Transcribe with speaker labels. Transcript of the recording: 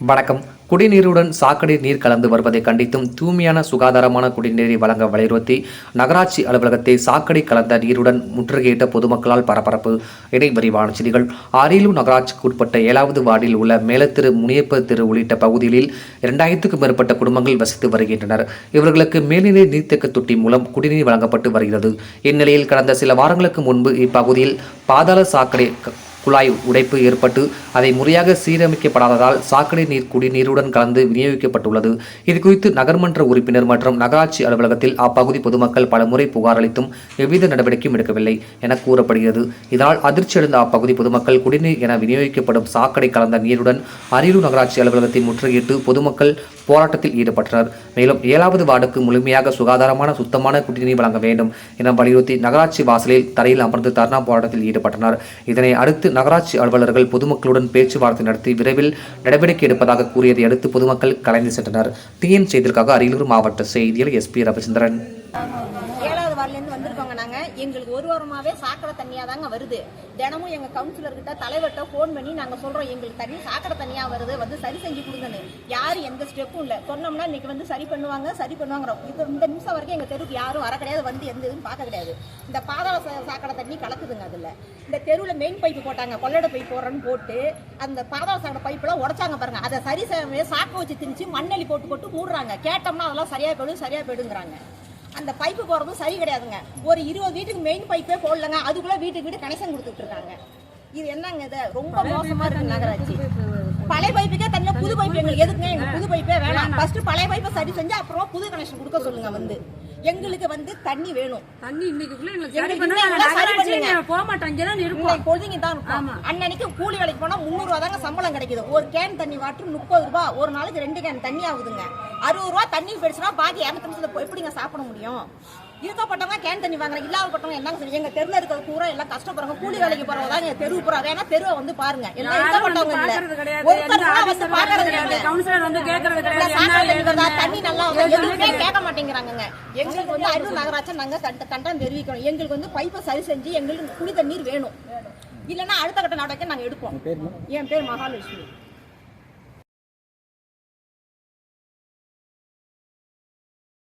Speaker 1: வணக்கம். குடிநீருடன் சாக்கடை நீர் கலந்து வருவதை கண்டித்தும் தூய்மையான சுகாதாரமான குடிநீரை வழங்க வலியுறுத்தி நகராட்சி அலுவலகத்தை சாக்கடை கலந்த நீருடன் முற்றுகையிட்ட பொதுமக்களால் பரபரப்பு. இடை விரிவான செய்திகள். அரியலூர் நகராட்சிக்கு உட்பட்ட ஏழாவது வார்டில் உள்ள மேலத்திரு முனியப்ப திரு உள்ளிட்ட பகுதிகளில் இரண்டாயிரத்துக்கும் மேற்பட்ட குடும்பங்கள் வசித்து வருகின்றனர். இவர்களுக்கு மேல்நிலை நீர்த்தேக்க தொட்டி மூலம் குடிநீர் வழங்கப்பட்டு வருகிறது. இந்நிலையில் கடந்த சில வாரங்களுக்கு முன்பு இப்பகுதியில் பாதாள சாக்கடை குழாய் உடைப்பு ஏற்பட்டு அதை முறையாக சீரமைக்கப்படாததால் சாக்கடை நீர் குடிநீருடன் கலந்து விநியோகிக்கப்பட்டுள்ளது. இது குறித்து நகர்மன்ற உறுப்பினர் மற்றும் நகராட்சி அலுவலகத்தில் அப்பகுதி பொதுமக்கள் பலமுறை புகார் அளித்தும் எவ்வித நடவடிக்கையும் எடுக்கவில்லை என கூறப்படுகிறது. இதனால் அதிர்ச்சியடைந்த அப்பகுதி பொதுமக்கள் குடிநீர் என விநியோகிக்கப்படும் சாக்கடை கலந்த நீருடன் அரியலூர் நகராட்சி அலுவலகத்தை முற்றுகையிட்டு பொதுமக்கள் போராட்டத்தில் ஈடுபட்டனர். மேலும் ஏழாவது வார்டுக்கு முழுமையாக சுகாதாரமான சுத்தமான குடிநீர் வழங்க வேண்டும் என வலியுறுத்தி நகராட்சி வாசலில் தரையில் அமர்ந்து தர்ணா போராட்டத்தில் ஈடுபட்டனர். இதனை அடுத்து நகராட்சி அலுவலர்கள் பொதுமக்களுடன் பேச்சுவார்த்தை நடத்தி விரைவில் நடவடிக்கை எடுப்பதாக கூறியதை அடுத்து பொதுமக்கள் கலைந்து சென்றனர். டிஎன் செய்திகளுக்காக அரியலூர் மாவட்ட செய்தியில் எஸ்பி ரவிச்சந்திரன்
Speaker 2: ஏழாவது வார்டுலேருந்து வந்திருக்கோங்க நாங்கள் எங்களுக்கு ஒரு வாரமாகவே சாக்கடை தண்ணியாக தாங்க வருது. தினமும் எங்கள் கவுன்சிலர்கிட்ட தலைவர்கிட்ட ஃபோன் பண்ணி நாங்கள் சொல்கிறோம் எங்களுக்கு தண்ணி சாக்கடை தண்ணியாக வருது வந்து சரி செஞ்சு கொடுங்கன்னு. யார் எந்த ஸ்டெப்பும் இல்லை. சொன்னோம்னா இன்றைக்கி வந்து சரி பண்ணுவாங்க சரி பண்ணுவாங்கிறோம். இது இந்த நிமிஷம் வரைக்கும் எங்கள் தெருவுக்கு யாரும் வர கிடையாது வந்து எந்த இதுவும் பார்க்க கிடையாது. இந்த பாதாள சா- சாக்கடை தண்ணி கலக்குதுங்க அதில். இந்த தெருவில் மெயின் பைப்பு போட்டாங்க கொள்ளடை பைப் போடுறேன்னு போட்டு அந்த பாதாள சாக்கடை பைப்பெல்லாம் உடச்சாங்க பாருங்கள் அதை சரி சாக்கு வச்சு திணிச்சு மண்ணெளி போட்டு போட்டு மூடுறாங்க. கேட்டோம்னா அதெல்லாம் சரியாக போயிடும் சரியாக போயிடுங்கிறாங்க. அந்த பைப்பு போறதும் சரி கிடையாதுங்க. ஒரு இருபது வீட்டுக்கு மெயின் பைப்பே போடலங்க. அதுக்குள்ள வீட்டுக்கு வீடு கனெக்ஷன் கொடுத்துட்டு இருக்காங்க இது என்னங்க இது? ரொம்ப மோசமா இருக்கு நகராட்சி பழைய பைப்புக்கே தனியா புது பைப் எங்களுக்கு எதுக்குங்க? எங்க புது பைப்பே வேணாம். ஃபர்ஸ்ட் பழைய பைப்பை சரி செஞ்சு அப்புறம் புது கனெக்ஷன் கொடுக்க சொல்லுங்க வந்து. எங்களுக்கு வந்து தண்ணி வேணும்.
Speaker 3: தண்ணி
Speaker 2: பண்ணுங்க.
Speaker 3: போக
Speaker 2: இன்னைக்கு பொழுதுங்க தான் அன்னன்னைக்கு கூலி வேலைக்கு போனா முந்நூறு ரூபா தாங்க சம்பளம் கிடைக்குது. ஒரு கேன் தண்ணி வாட்டர் முப்பது ரூபாய் ஒரு நாளைக்கு ரெண்டு கேன் தண்ணி ஆகுதுங்க. அறுபது ரூபா தண்ணி போயிடுச்சுன்னா பாக்கி இரநூத்தி நிமிஷத்துல எப்படிங்க சாப்பிட முடியும்? இருக்கப்பட்டவங்க கேன் தண்ணி வாங்குறாங்க இல்லாதப்பட்டவங்க என்னங்க செய்ய எங்க தெருல இருக்கிற பூரா எல்லாம் கஷ்டப்படுறாங்க கூலி வேலைக்கு போறவங்க தான் தெருவு போறாங்க ஏன்னா தெருவை வந்து பாருங்க. எல்லாம் இருக்கப்பட்டவங்க தண்ணி நல்லா. கேட்க மாட்டேங்கிறாங்கங்க எங்களுக்கு வந்து அருள் நகராட்சி நாங்க கண்ட- கண்டனம் தெரிவிக்கணும். எங்களுக்கு வந்து பைப்பை சரி செஞ்சு எங்களுக்கு குடி தண்ணீர் வேணும். இல்லைன்னா அடுத்த கட்ட நடவடிக்கை நாங்க எடுப்போம். என் பேர் மகாலட்சுமி.